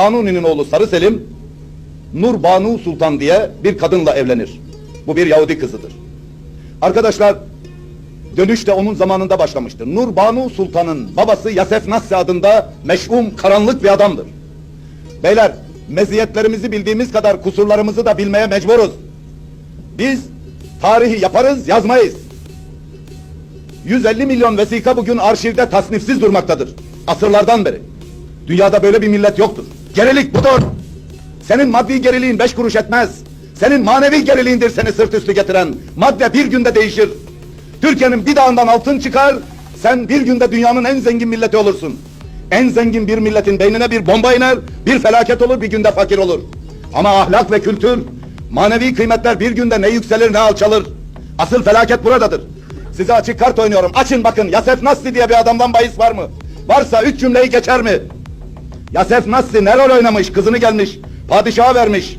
Kanuni'nin oğlu Sarı Selim Nur Banu Sultan diye bir kadınla evlenir. Bu bir Yahudi kızıdır. Arkadaşlar dönüş de onun zamanında başlamıştır. Nur Banu Sultan'ın babası Yasef Nassi adında meşhum karanlık bir adamdır. Beyler meziyetlerimizi bildiğimiz kadar kusurlarımızı da bilmeye mecburuz. Biz tarihi yaparız yazmayız. 150 milyon vesika bugün arşivde tasnifsiz durmaktadır. Asırlardan beri. Dünyada böyle bir millet yoktur. Gerilik budur. Senin maddi geriliğin beş kuruş etmez. Senin manevi geriliğindir seni sırt üstü getiren. Madde bir günde değişir. Türkiye'nin bir dağından altın çıkar, sen bir günde dünyanın en zengin milleti olursun. En zengin bir milletin beynine bir bomba iner, bir felaket olur, bir günde fakir olur. Ama ahlak ve kültür, manevi kıymetler bir günde ne yükselir ne alçalır. Asıl felaket buradadır. Size açık kart oynuyorum. Açın bakın. Yasef Nasri diye bir adamdan bahis var mı? Varsa üç cümleyi geçer mi? Yasef Nasri ne rol oynamış? Kızını gelmiş. Padişaha vermiş.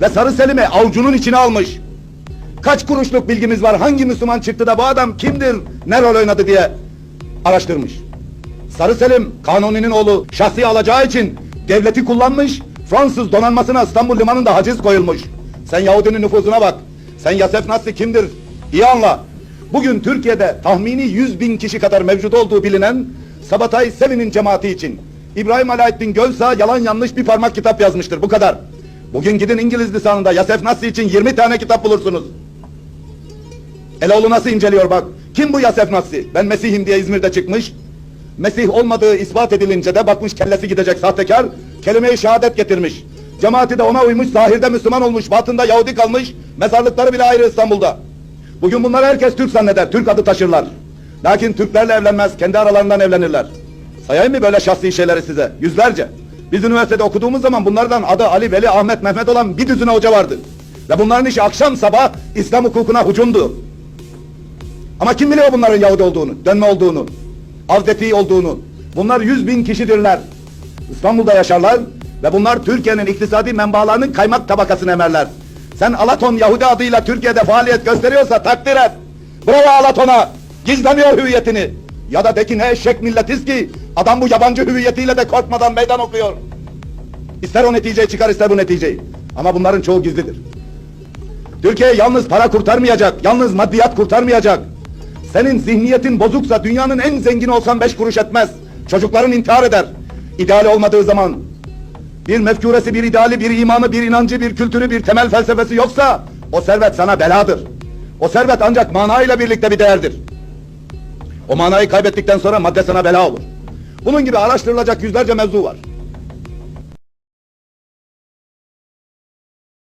Ve Sarı Selim'i avucunun içine almış. Kaç kuruşluk bilgimiz var? Hangi Müslüman çıktı da bu adam kimdir? Ne rol oynadı diye araştırmış. Sarı Selim Kanuni'nin oğlu şahsi alacağı için devleti kullanmış. Fransız donanmasına İstanbul limanında haciz koyulmuş. Sen Yahudinin nüfuzuna bak. Sen Yasef Nasri kimdir? İyi anla. Bugün Türkiye'de tahmini 100 bin kişi kadar mevcut olduğu bilinen Sabatay Sevin'in cemaati için İbrahim Alaaddin Gölsa yalan yanlış bir parmak kitap yazmıştır. Bu kadar. Bugün gidin İngiliz lisanında Yasef Nasri için 20 tane kitap bulursunuz. Eloğlu nasıl inceliyor bak. Kim bu Yasef Nasri? Ben Mesih'im diye İzmir'de çıkmış. Mesih olmadığı ispat edilince de bakmış kellesi gidecek sahtekar. Kelime-i şehadet getirmiş. Cemaati de ona uymuş, zahirde Müslüman olmuş, batında Yahudi kalmış. Mezarlıkları bile ayrı İstanbul'da. Bugün bunlar herkes Türk zanneder, Türk adı taşırlar. Lakin Türklerle evlenmez, kendi aralarından evlenirler. Sayayım mı böyle şahsi şeyleri size? Yüzlerce. Biz üniversitede okuduğumuz zaman bunlardan adı Ali, Veli, Ahmet, Mehmet olan bir düzine hoca vardı. Ve bunların işi akşam sabah İslam hukukuna hücumdu. Ama kim biliyor bunların Yahudi olduğunu, dönme olduğunu, avdeti olduğunu? Bunlar yüz bin kişidirler. İstanbul'da yaşarlar ve bunlar Türkiye'nin iktisadi menbaalarının kaymak tabakasını emerler. Sen Alaton Yahudi adıyla Türkiye'de faaliyet gösteriyorsa takdir et. Bravo Alaton'a. Gizlemiyor hüviyetini. Ya da de ki ne eşek milletiz ki adam bu yabancı hüviyetiyle de korkmadan meydan okuyor. İster o neticeyi çıkar ister bu neticeyi. Ama bunların çoğu gizlidir. Türkiye yalnız para kurtarmayacak, yalnız maddiyat kurtarmayacak. Senin zihniyetin bozuksa dünyanın en zengin olsan beş kuruş etmez. Çocukların intihar eder. İdeali olmadığı zaman bir mefkuresi, bir ideali, bir imanı, bir inancı, bir kültürü, bir temel felsefesi yoksa o servet sana beladır. O servet ancak manayla birlikte bir değerdir. O manayı kaybettikten sonra madde sana bela olur. Bunun gibi araştırılacak yüzlerce mevzu var.